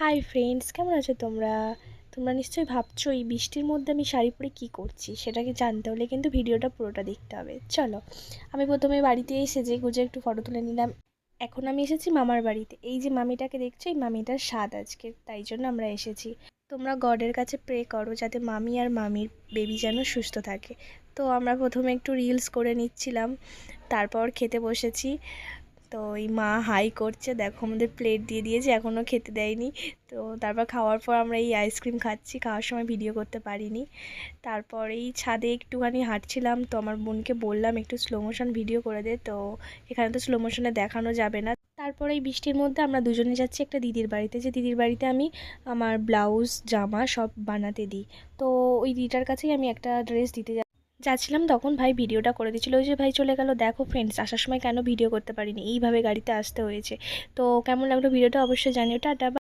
Hi friends কেমন আছো তোমরা? তোমরা নিশ্চয়ই ভাবছ এই বৃষ্টির মধ্যে আমি শাড়ি পরে কী করছি? সেটাকে জানতে হলে কিন্তু ভিডিওটা পুরোটা দেখতে হবে। চলো, আমি প্রথমে বাড়িতে এসে যে গুজে একটু ফটো তুলে নিলাম। এখন আমি এসেছি মামার বাড়িতে। এই যে মামিটাকে দেখছ, এই মামিটার স্বাদ আজকে, তাই জন্য আমরা এসেছি। তোমরা গডের কাছে প্রে করো যাতে মামি আর মামির বেবি যেন সুস্থ থাকে। তো আমরা প্রথমে একটু রিলস করে নিচ্ছিলাম, তারপর খেতে বসেছি। তো এই মা হাই করছে, দেখো আমাদের প্লেট দিয়ে দিয়েছে এখনও খেতে দেয়নি। তো তারপর খাওয়ার পর আমরা এই আইসক্রিম খাচ্ছি, খাওয়ার সময় ভিডিও করতে পারিনি। তারপর এই ছাদে একটুখানি হাঁটছিলাম, তো আমার বোনকে বললাম একটু স্লো মোশন ভিডিও করে দে, তো এখানে তো স্লো মোশনে দেখানো যাবে না। তারপর এই বৃষ্টির মধ্যে আমরা দুজনে যাচ্ছি একটা দিদির বাড়িতে, যে দিদির বাড়িতে আমি আমার ব্লাউজ জামা সব বানাতে দিই। তো ওই দিদিটার কাছেই আমি একটা ড্রেস দিতে যাচ্ছিলাম তখন ভাই ভিডিওটা করে দিচ্ছিল ওই যে ভাই চলে গেল, দেখো ফ্রেন্ডস আসার সময় কেন ভিডিও করতে পারিনি? এইভাবে গাড়িতে আসতে হয়েছে। তো কেমন লাগল ভিডিওটা অবশ্যই জানিও, টাটা